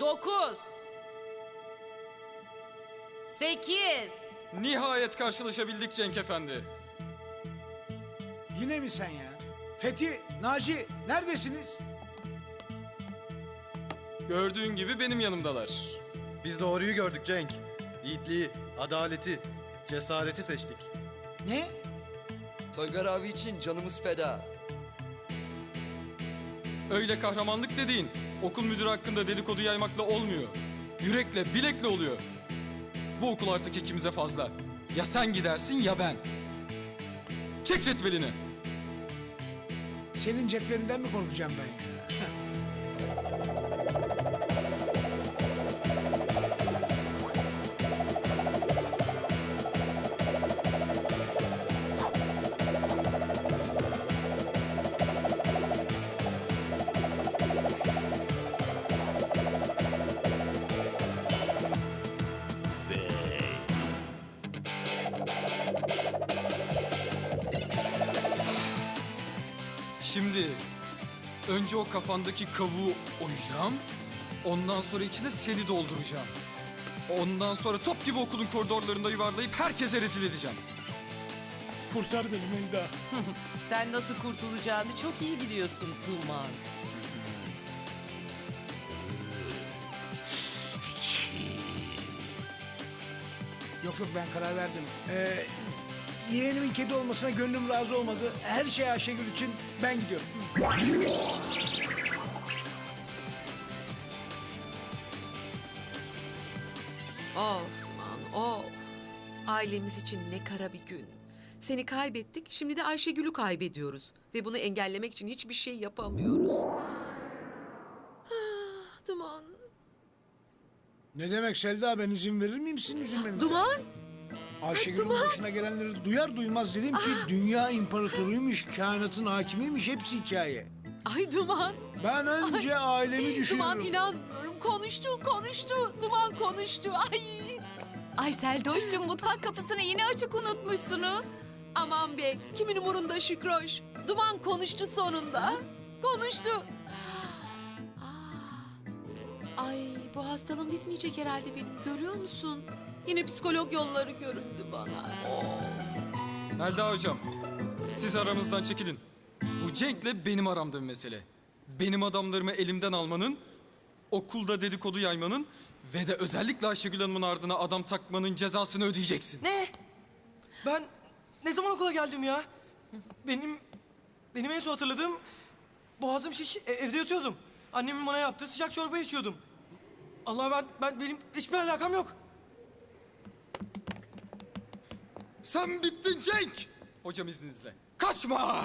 Dokuz. Sekiz. Nihayet karşılaşabildik Cenk Efendi. Yine mi sen ya? Fethi, Naci neredesiniz? Gördüğün gibi benim yanımdalar. Biz doğruyu gördük Cenk. Yiğitliği, adaleti, cesareti seçtik. Ne? Toygar abi için canımız feda. Öyle kahramanlık dediğin okul müdürü hakkında dedikodu yaymakla olmuyor. Yürekle, bilekle oluyor. Bu okul artık ikimize fazla. Ya sen gidersin ya ben. Çek cetvelini. Senin cetvelinden mi korkacağım ben ya? Şimdi önce o kafandaki kavuğu oyacağım. Ondan sonra içine seni dolduracağım. Ondan sonra top gibi okulun koridorlarında yuvarlayıp herkese rezil edeceğim. Kurtar beni Melda. Sen nasıl kurtulacağını çok iyi biliyorsun Duman. Yok yok ben karar verdim. Ee, yeğenimin kedi olmasına gönlüm razı olmadı. Her şey Ayşegül için ben gidiyorum. Of Duman of. Ailemiz için ne kara bir gün. Seni kaybettik, şimdi de Ayşegül'ü kaybediyoruz. Ve bunu engellemek için hiçbir şey yapamıyoruz. Ah, Duman. Ne demek Selda ben izin verir miyim sizin üzülmenize? Duman! Ayşegül'ün başına gelenleri duyar duymaz dedim ki dünya imparatoruymuş, kainatın hakimiymiş hepsi hikaye. Ay Duman! Ben önce ailemi düşünüyorum. Duman inanmıyorum. Konuştu, konuştu. Duman konuştu. Ay! Ay Seldoş'cum mutfak kapısını yine açık unutmuşsunuz. Aman be, kimin umurunda Şükroş? Duman konuştu sonunda. Konuştu. Ah. Ay bu hastalığım bitmeyecek herhalde benim. Görüyor musun? Yine psikolog yolları göründü bana. Of. Melda hocam, siz aramızdan çekilin. Bu Cenk'le benim aramda bir mesele. Benim adamlarımı elimden almanın, okulda dedikodu yaymanın ve de özellikle Ayşegül Hanım'ın ardına adam takmanın cezasını ödeyeceksin. Ne? Ben ne zaman okula geldim ya? Benim benim en son hatırladığım boğazım şiş e- evde yatıyordum. Annemin bana yaptığı sıcak çorba içiyordum. Allah ben ben benim hiçbir alakam yok. Sen bittin Cenk! Hocam izninizle. Kaçma!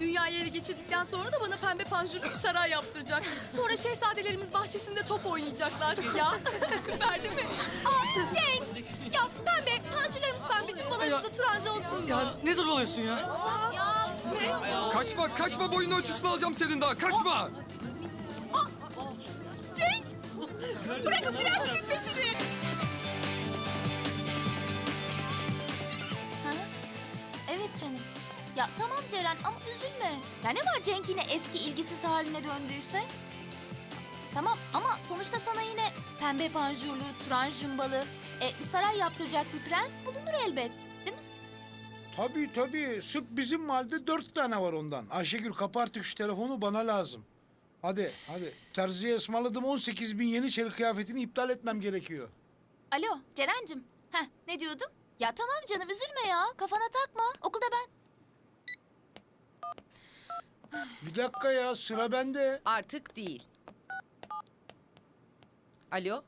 Dünyayı ele geçirdikten sonra da bana pembe panjurlu bir saray yaptıracak. Sonra şehzadelerimiz bahçesinde top oynayacaklar. Ya süper değil mi? Aa Cenk! Ya pembe, panjurlarımız pembe, cumbalarımız da turuncu olsun. Ya ne zorbalıyorsun ya? Ya ne? Kaçma, kaçma boyun ölçüsünü alacağım senin daha. Kaçma! Ya ne var Cenk yine eski ilgisiz haline döndüyse? Tamam ama sonuçta sana yine pembe panjurlu, turan jumbalı, e, bir saray yaptıracak bir prens bulunur elbet. Değil mi? Tabii tabii. Sırf bizim mahallede dört tane var ondan. Ayşegül kapa artık şu telefonu bana lazım. Hadi hadi. Terziye ısmarladım 18 bin yeniçeri kıyafetini iptal etmem gerekiyor. Alo Ceren'cim. Heh ne diyordum? Ya tamam canım üzülme ya. Kafana takma. Okulda ben. Bir dakika ya sıra bende. Artık değil. Alo?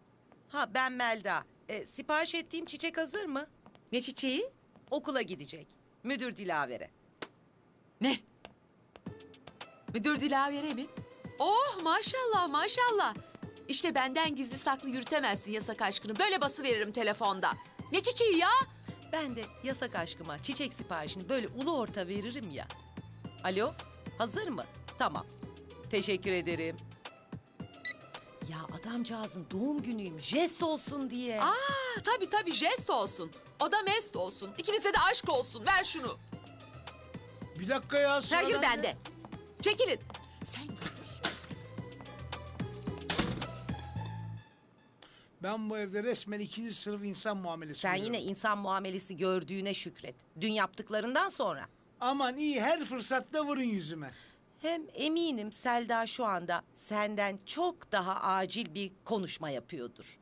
Ha ben Melda. E, sipariş ettiğim çiçek hazır mı? Ne çiçeği? Okula gidecek. Müdür Dilavere. Ne? Müdür Dilavere mi? Oh maşallah maşallah. İşte benden gizli saklı yürütemezsin yasak aşkını. Böyle bası veririm telefonda. Ne çiçeği ya? Ben de yasak aşkıma çiçek siparişini böyle ulu orta veririm ya. Alo? Hazır mı? Tamam. Teşekkür ederim. Ya adamcağızın doğum günüymüş. Jest olsun diye. Aa tabii tabii jest olsun. O da mest olsun. İkinize de aşk olsun. Ver şunu. Bir dakika ya sıra Hayır bende. bende. Çekilin. Sen görürsün. Ben bu evde resmen ikinci sınıf insan muamelesi Sen görüyorum. yine insan muamelesi gördüğüne şükret. Dün yaptıklarından sonra. Aman iyi her fırsatta vurun yüzüme. Hem eminim Selda şu anda senden çok daha acil bir konuşma yapıyordur.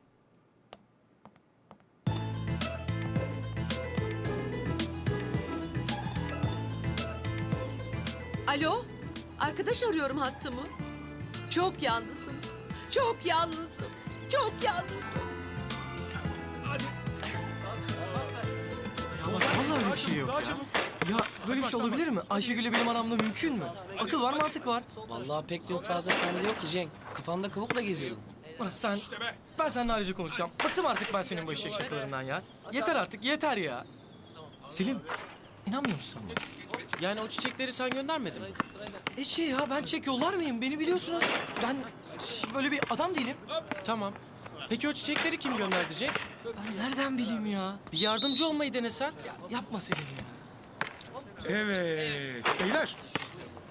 Alo, arkadaş arıyorum hattımı. Çok yalnızım, çok yalnızım, çok yalnızım. Vallahi bir şey yok Daha ya. Ya böyle bir şey olabilir mi? Ayşegül'le benim aramda mümkün mü? Akıl var mantık var. Vallahi pek de fazla sende yok ki Cenk. Kafanda kavukla geziyordun. Ulan sen, ben seninle ayrıca konuşacağım. Bıktım artık ben senin bu eşek şakalarından ya. Yeter artık, yeter ya. Selim, inanmıyor musun sen bana? Yani o çiçekleri sen göndermedin mi? Hiç şey ya, ben çiçek yollar mıyım? Beni biliyorsunuz. Ben şş, böyle bir adam değilim. Tamam. Peki o çiçekleri kim gönderdi Cenk? Ben nereden bileyim ya? Bir yardımcı olmayı denesen. Ya yapma Selim ya. Evet. Beyler.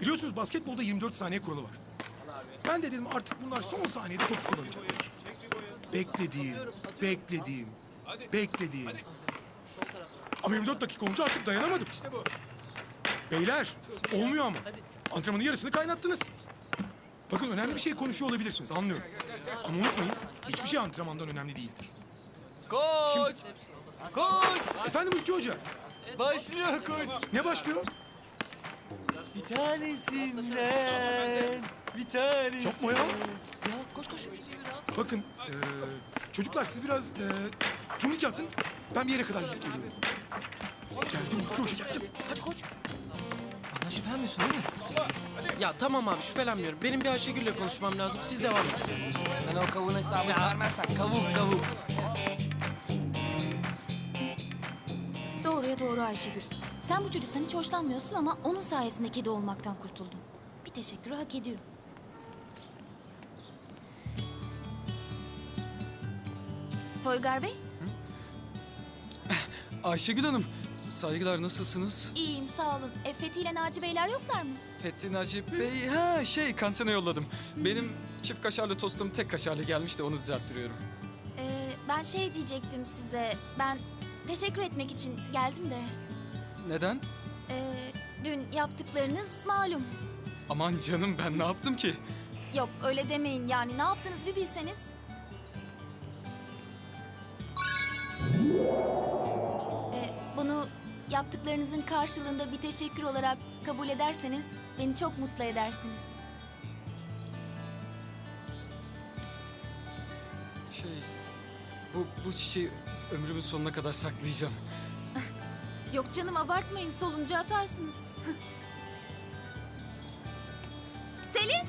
Biliyorsunuz basketbolda 24 saniye kuralı var. Ben de dedim artık bunlar son saniyede topu kullanacaklar. Beklediğim, beklediğim, beklediğim. Ama 24 dakika olunca artık dayanamadım. Beyler, olmuyor ama. Antrenmanın yarısını kaynattınız. Bakın önemli bir şey konuşuyor olabilirsiniz, anlıyorum. Ama unutmayın, hiçbir şey antrenmandan önemli değildir. Koç! Koç! Efendim Ülke Hoca, Başlıyor koç. ne başlıyor? Bir tanesinden. Bir tanesi. Yapma ya. koş koş. Bakın eee, çocuklar siz biraz eee turnike atın. Ben bir yere kadar gidip geliyorum. Geldim Hoca geldim. Hadi koş. Bana şüphelenmiyorsun değil mi? Ya tamam abi şüphelenmiyorum. Benim bir Ayşegül'le konuşmam lazım. Siz devam edin. Sen o kavuğun hesabını vermezsen kavuk kavuk. Doğruya doğru Ayşegül. Sen bu çocuktan hiç hoşlanmıyorsun ama onun sayesinde kedi olmaktan kurtuldun. Bir teşekkürü hak ediyor. Toygar Bey, Ayşegül Hanım, saygılar nasılsınız? iyiyim sağ olun. E, Fethi ile Naci Beyler yoklar mı? Fethi Naci Bey, ha şey kantine yolladım. Benim çift kaşarlı tostum tek kaşarlı gelmiş de onu düzelttiriyorum. Ee, ben şey diyecektim size. Ben teşekkür etmek için geldim de. Neden? Ee, dün yaptıklarınız malum. Aman canım ben ne yaptım ki? Yok öyle demeyin yani ne yaptınız bir bilseniz. Ee, bunu yaptıklarınızın karşılığında bir teşekkür olarak kabul ederseniz beni çok mutlu edersiniz. Şey, bu, bu çiçeği ömrümün sonuna kadar saklayacağım. Yok canım abartmayın solunca atarsınız. Selim!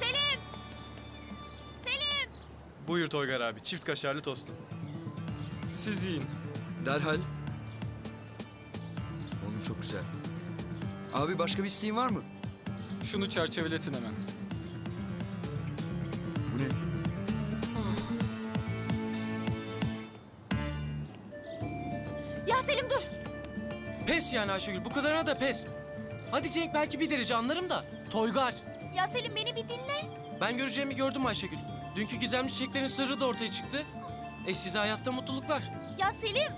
Selim! Selim! Buyur Toygar abi. Çift kaşarlı tostun. Siz yiyin. Derhal. Oğlum çok güzel. Abi başka bir isteğin var mı? Şunu çerçeveletin hemen. Selim dur! Pes yani Ayşegül. Bu kadarına da pes. Hadi Cenk belki bir derece anlarım da. Toygar. Ya Selim beni bir dinle. Ben göreceğimi gördüm Ayşegül. Dünkü gizemli çiçeklerin sırrı da ortaya çıktı. E size hayatta mutluluklar. Ya Selim!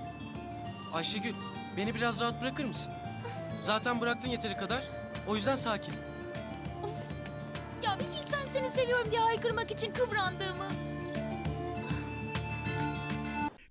Ayşegül, beni biraz rahat bırakır mısın? Zaten bıraktın yeteri kadar. O yüzden sakin. Ya bir bilsen seni seviyorum diye haykırmak için kıvrandığımı.